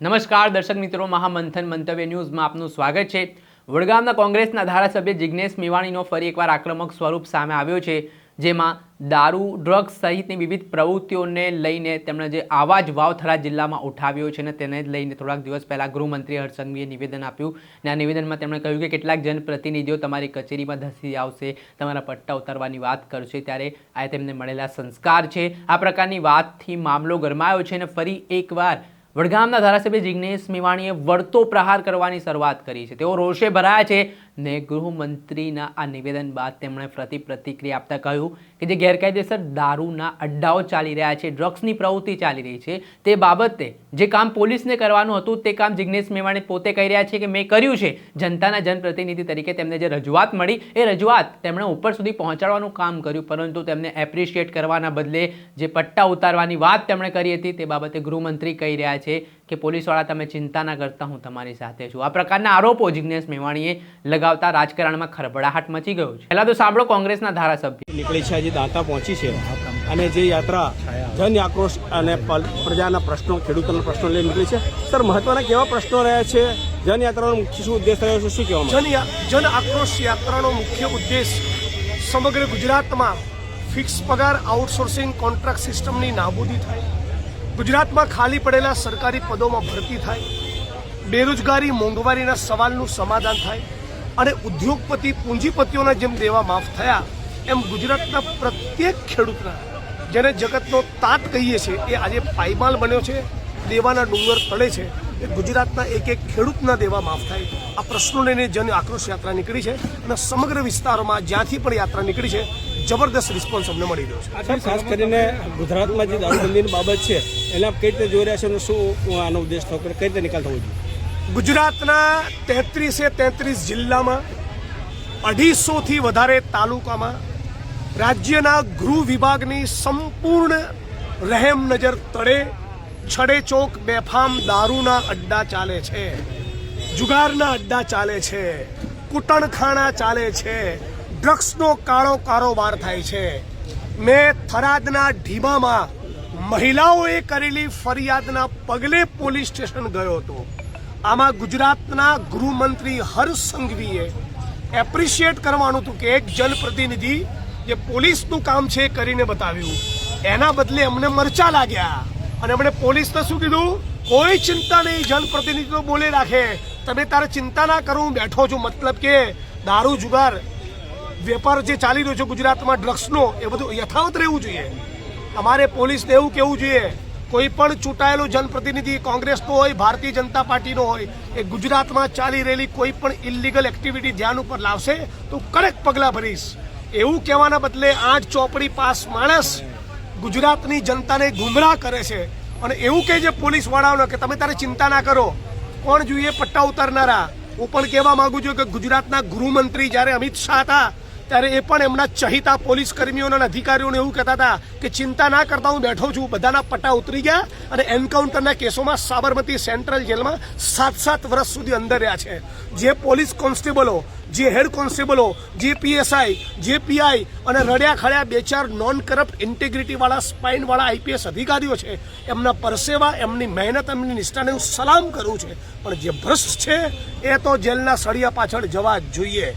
નમસ્કાર, દર્શક મિત્રો. મહામંથન મંતવ્ય ન્યૂઝમાં આપનું સ્વાગત છે. વડગામના કોંગ્રેસના ધારાસભ્ય જિજ્ઞેશ મેવાણીનો ફરી એકવાર આક્રમક સ્વરૂપ સામે આવ્યો છે, જેમાં દારૂ, ડ્રગ્સ સહિતની વિવિધ પ્રવૃત્તિઓને લઈને તેમણે જે આવાજ વાવથરા જિલ્લામાં ઉઠાવ્યો છે ને તેને જ લઈને થોડાક દિવસ પહેલાં ગૃહમંત્રી હર્ષસંઘવીએ નિવેદન આપ્યું અને આ નિવેદનમાં તેમણે કહ્યું કે કેટલાક જનપ્રતિનિધિઓ તમારી કચેરીમાં ધસી આવશે, તમારા પટ્ટા ઉતારવાની વાત કરશે, ત્યારે આ તેમને મળેલા સંસ્કાર છે. આ પ્રકારની વાતથી મામલો ગરમાયો છે અને ફરી એકવાર વડગામના ધારાસભ્ય જિગ્નેશ મેવાણીએ વળતો પ્રહાર કરવાની શરૂઆત કરી છે. તેઓ રોષે ભરાયા છે. ને ગૃહમંત્રીના આ નિવેદન બાદ તેમણે પ્રતિ પ્રતિક્રિયા આપતા કહ્યું કે જે ગેરકાયદેસર દારૂના અડ્ડાઓ ચાલી રહ્યા છે, ડ્રગ્સની પ્રવૃત્તિ ચાલી રહી છે, તે બાબતે જે કામ પોલીસને કરવાનું હતું તે કામ જિગ્નેશ મેવાણી પોતે કહી રહ્યા છે કે મેં કર્યું છે. જનતાના જનપ્રતિનિધિ તરીકે તેમને જે રજૂઆત મળી, એ રજૂઆત તેમણે ઉપર સુધી પહોંચાડવાનું કામ કર્યું, પરંતુ તેમને એપ્રિશિએટ કરવાના બદલે જે પટ્ટા ઉતારવાની વાત તેમણે કરી હતી તે બાબતે ગૃહમંત્રી કહી રહ્યા છે કે પોલીસવાળા તમે ચિંતા ના કરતા હું તમારી સાથે છું. આ પ્રકારના આરોપો જિજ્ઞેશ મેવાણીએ લગાવતા રાજકારણમાં ખરબડાહટ મચી ગયો છે. પહેલા તો સાંભળો કોંગ્રેસના ધારાસભ્ય. નીકળી છે હજી દાંતા પહોંચી છે. અને જે યાત્રા જન આક્રોશ અને પ્રજાના પ્રશ્નો ખેડૂતોના પ્રશ્નો લઈને નીકળી છે. સર મહત્વના કેવા પ્રશ્નો રહ્યા છે? જન યાત્રાનો મુખ્ય શું ઉદ્દેશ રહ્યો છે શું કહેવા જન જન આક્રોશ યાત્રાનો મુખ્ય ઉદ્દેશ સમગ્ર ગુજરાતમાં ફિક્સ પગાર આઉટસોર્સિંગ કોન્ટ્રાક્ટ સિસ્ટમની નાબૂદી થાય. ગુજરાતમાં ખાલી પડેલા સરકારી પદોમાં ભરતી થાય, બેરોજગારી મોંઘવારીના સવાલનું સમાધાન થાય અને ઉદ્યોગપતિ પૂંજીપતિઓના જેમ દેવા માફ થયા એમ ગુજરાતના પ્રત્યેક ખેડૂતના, જેને જગતનો તાત કહીએ છીએ, એ આજે પાયમાલ બન્યો છે, દેવાના ડુંગર તળે છે, એ ગુજરાતના એક એક ખેડૂતના દેવા માફ થાય. આ પ્રશ્નો લઈને જન આક્રોશ યાત્રા નીકળી છે અને સમગ્ર વિસ્તારોમાં જ્યાંથી પણ યાત્રા નીકળી છે જબરદસ્ત રિસ્પોન્સ અમને મળી રહ્યો છે. ખાસ કરીને ગુજરાતમાં જે દારૂબંધીની બાબત છે એના કઈ રીતે જોઈ રહ્યા છે અને શું આનો ઉદ્દેશ થયો? કઈ રીતે નિકાલ થવો જોઈએ? ગુજરાતના તેત્રીસે તેત્રીસ જિલ્લામાં અઢીસોથી વધારે તાલુકામાં રાજ્યના ગૃહ વિભાગની સંપૂર્ણ રહેમ નજર તળે છડે ચોક બેફામ દારૂના અડ્ડા ચાલે છે જુગારના અડ્ડા ચાલે છે કુટણખાણા ચાલે છે ડ્રગ્સનો કાળો કારોબાર થાય છે. મેં થરાદના ઢીમામાં મહિલાઓએ કરેલી ફરિયાદના પગલે પોલીસ સ્ટેશન ગયો હતો. આમાં ગુજરાતના ગૃહમંત્રી હર્ષ સંઘવીએ એપ્રિશિએટ કરવાનું હતું કે એક જનપ્રતિનિધિ જે પોલીસનું કામ છે કરીને બતાવ્યું. એના બદલે અમને મરચા લાગ્યા. અને અમને પોલીસને શું કીધું? કોઈ ચિંતા નહીં, જનપ્રતિનિધિ તો બોલે રાખે. તમે તારે ચિંતા ના કરો, હું બેઠો છું. મતલબ કે દારૂ જુગાર વેપાર જે ચાલી રહ્યો છે ગુજરાતમાં ડ્રગ્સનો, એ બધું યથાવત રહેવું જોઈએ. અમારે પોલીસને એવું કહેવું જોઈએ, કોઈ પણ ચૂંટાયેલો જનપ્રતિનિધિ કોંગ્રેસનો હોય, ભારતીય જનતા પાર્ટીનો હોય, એ ગુજરાતમાં ચાલી રહેલી કોઈ પણ ઇલીગલ એક્ટિવિટી ધ્યાન ઉપર લાવશે તો કડક પગલાં ભરીશ. એવું કહેવાના બદલે આઠ ચોપડી પાસ માણસ ગુજરાતની જનતાને ગુમરાહ કરે છે. અને એવું કહે છે પોલીસવાળાઓને કે તમે તારે ચિંતા ના કરો, કોણ જોઈએ પટ્ટા ઉતારનારા? હું પણ કહેવા માગું છું કે ગુજરાતના ગૃહમંત્રી જ્યારે અમિત શાહ હતા ત્યારે એ પણ એમના ચહિતા પોલીસ કર્મીઓના અધિકારીઓને એવું કહેતા હતા કે ચિંતા ના કરતા હું બેઠો છું. બધાના પટ્ટા ઉતરી ગયા અને એન્કાઉન્ટરના કેસોમાં સાબરમતી સેન્ટ્રલ જેલમાં સાત સાત વર્ષ સુધી અંદર રહ્યા છે. જે પોલીસ કોન્સ્ટેબલો, જે હેડ કોન્સ્ટેબલો, જે પીએસઆઈ, જે પીઆઈ અને રડ્યા ખડ્યા બે ચાર નોન કરપ્ટ ઇન્ટિગ્રિટીવાળા સ્પાઇનવાળા આઈપીએસ અધિકારીઓ છે, એમના પરસેવા, એમની મહેનત, એમની નિષ્ઠાને હું સલામ કરું છું. પણ જે ભ્રષ્ટ છે, એ તો જેલના સળિયા પાછળ જવા જોઈએ.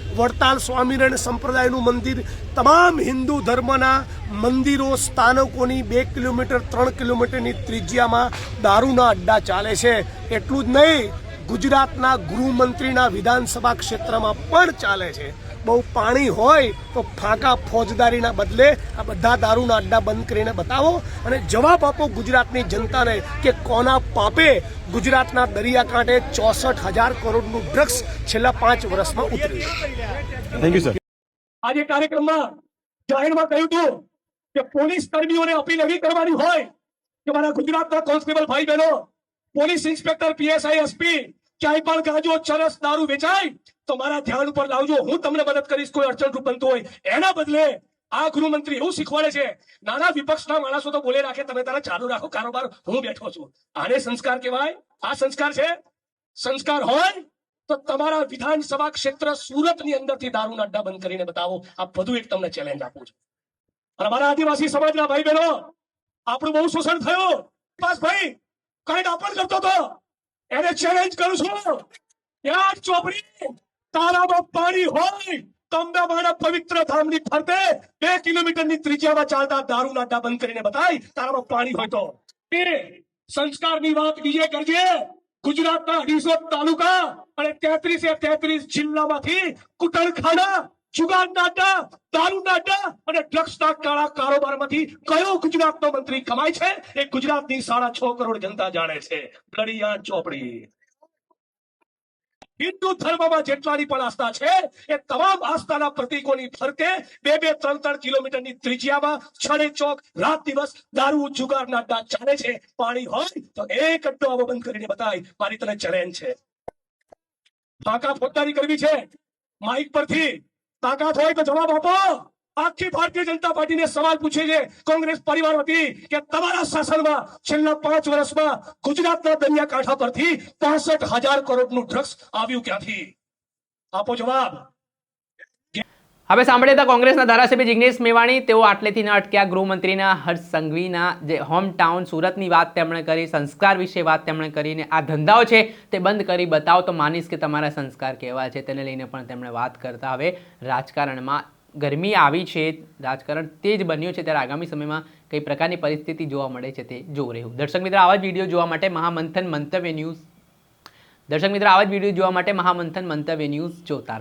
વડતાલ સ્વામિનારાયણ સંપ્રદાયનું મંદિર, તમામ હિન્દુ ધર્મના મંદિરો, સ્થાનકોની બે કિલોમીટર, ત્રણ કિલોમીટરની ત્રિજ્યામાં દારૂના અડ્ડા ચાલે છે. એટલું જ નહીં, ગુજરાતના ગૃહમંત્રીના વિધાનસભા ક્ષેત્રમાં પણ ચાલે છે. બહુ પાણી હોય તો ફાંકા ફોજદારીના બદલે આ બધા દારૂના અડ્ડા બંધ કરીને બતાવો અને જવાબ આપો ગુજરાતની જનતાને કે કોના પાપે ગુજરાતના દરિયાકાંઠે ચોસઠ હજાર કરોડનું ડ્રગ્સ છેલ્લા પાંચ વર્ષમાં ઉતર્યું. થેન્ક યુ સર આજે કાર્યક્રમમાં જાહેરમાં કહ્યું હતું કે પોલીસ કર્મીઓને અપીલ એવી કરવાની હોય કે મારા ગુજરાતના કોન્સ્ટેબલ ભાઈ બહેનો પોલીસ ઇન્સ્પેક્ટર પીએસઆઈ એસપી ક્યાંય પણ ગાજો ચરસ દારૂ વેચાય તો મારા ધ્યાન ઉપર લાવજો. હું તમને મદદ કરીશ. કોઈ અડચણરૂપ બનતું હોય, એના બદલે આ ગૃહમંત્રી એવું શીખવાડે છે. નાના વિપક્ષના માણસો તો બોલે રાખે, તમે તારા ચાલુ રાખો, કારોબાર હું બેઠો છું. આને સંસ્કાર કહેવાય? આ સંસ્કાર છે? સંસ્કાર હોય તો તમારા વિધાનસભા ક્ષેત્ર સુરતની અંદરથી દારૂના અડ્ડા બંધ કરીને બતાવો. આ બધું એક તમને ચેલેન્જ આપું છું. અને અમારા આદિવાસી સમાજના ભાઈ બહેનો આપણું બહુ શોષણ થયું. પાસ ભાઈ કઈ ડાપણ કરતો હતો એને ચેલેન્જ કરું છું. ત્યાં ચોપડી તારામાં પાણી હોય તંબાબાના પવિત્ર ધામની ફરતે બે કિલોમીટરની ત્રિજ્યામાં ચાલતા દારૂના અડ્ડા બંધ કરીને બતાય તારામાં પાણી હોય તો. એ સંસ્કારની વાત બીજે કરજે ગુજરાતના અઢીસો તાલુકા અને તેત્રીસે તેત્રીસ જિલ્લામાંથી અડ્ડા દારૂના અડ્ડા અને ડ્રગ્સના કાળા કારોબારમાંથી કયો ગુજરાતનો મંત્રી કમાય છે? એ ગુજરાતની સાડા છ કરોડ જનતા જાણે છે. લડિયા ચોપડી. હિન્દુ ધર્મમાં જેટલાની પણ આસ્થા છે, એ તમામ આસ્થાના પ્રતિકોની ફરતે બે બે ત્રણ ત્રણ કિલોમીટરની ત્રિજ્યામાં છડે ચોક રાત દિવસ દારૂ જુગારના અડ્ડા ચાલે છે, પાણી હોય તો એક અડ્ડો આવો બંધ કરીને બતાય, મારી તને ચેલેન્જ છે. તાકાત ફોજદારી કરવી છે. માઇક પરથી તાકાત હોય તો જવાબ આપો. આખી ભારતીય જનતા પાર્ટીને સવાલ પૂછે છે. કોંગ્રેસ પરિવાર વતી કે તમારા શાસનમાં છેલ્લા પાંચ વર્ષમાં ગુજરાતના દરિયાકાંઠા પરથી પાસઠ હજાર કરોડનું ડ્રગ્સ આવ્યું ક્યાંથી? આપો જવાબ. હવે સાંભળીએ તો કોંગ્રેસના ધારાસભ્ય જિગ્નેશ મેવાણી, તેઓ આટલેથી ન અટક્યા. ગૃહમંત્રીના હર્ષ સંઘવીના જે હોમ ટાઉન સુરતની વાત તેમણે કરી, સંસ્કાર વિશે વાત તેમણે કરીને, આ ધંધાઓ છે તે બંધ કરી બતાવો તો માનીશ કે તમારા સંસ્કાર કેવા છે તેને લઈને પણ તેમણે વાત કરતા હવે રાજકારણમાં ગરમી આવી છે, રાજકારણ તે જ બન્યું છે, ત્યારે આગામી સમયમાં કઈ પ્રકારની પરિસ્થિતિ જોવા મળે છે તે જોવું રહ્યું. દર્શક મિત્રો, આવા જ વીડિયો જોવા માટે મહામંથન મંતવ્ય ન્યૂઝ. દર્શક મિત્રો, આવા જ વીડિયો જોવા માટે મહામંથન મંતવ્ય ન્યૂઝ જોતા રહો.